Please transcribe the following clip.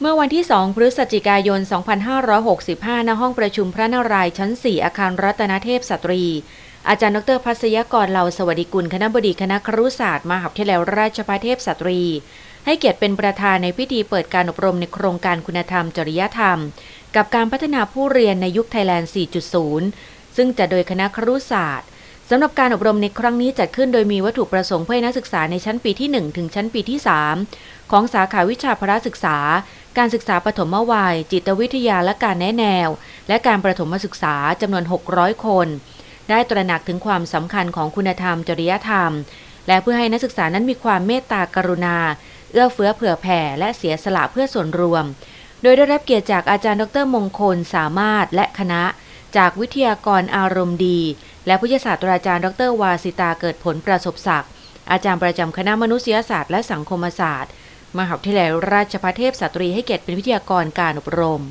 เมื่อวันที่ 2 พฤศจิกายน 2565 ณ ห้องประชุมพระนารายณ์ชั้น 4 อาคารรัตนเทพสตรี อาจารย์ดรพัศยกรเหล่าสวัสดิกุล คณะบดีคณะครุศาสตร์มหาวิทยาลัยราชภัฏเทพสตรี ให้เกียรติเป็นประธานในพิธีเปิดการอบรมในโครงการคุณธรรมจริยธรรม กับการพัฒนาผู้เรียนในยุคไทยแลนด์ 4.0 ซึ่งจะโดยคณะครุศาสตร์สำหรับการอบรมในครั้งนี้จัดขึ้นโดยมีวัตถุประสงค์เพื่อนักศึกษาในชั้นปีที่ 1 ถึงชั้นปีที่ 3 ของสาขาวิชาพระศึกษา การศึกษาปฐมวัย จิตวิทยาและการแนะแนว และการประถมศึกษาจำนวน 600 คน ได้ตระหนักถึงความสำคัญของคุณธรรมจริยธรรม และเพื่อให้นักศึกษานั้นมีความเมตตากรุณา เอื้อเฟื้อเผื่อแผ่และเสียสละเพื่อส่วนรวม โดยได้รับเกียรติจากอาจารย์ดรมงคลสามารถและคณะ จากวิทยากรอารมณ์ดี และผู้ยศาสตราจารย์ดรวาสิตาเกิดผลประสบศักดิ์อาจารย์ประจำคณะมนุษยศาสตร์และสังคมศาสตร์ มหาวิทยาลัยราชภัฏเทพสตรีให้เกียรติเป็นวิทยากรการอบรม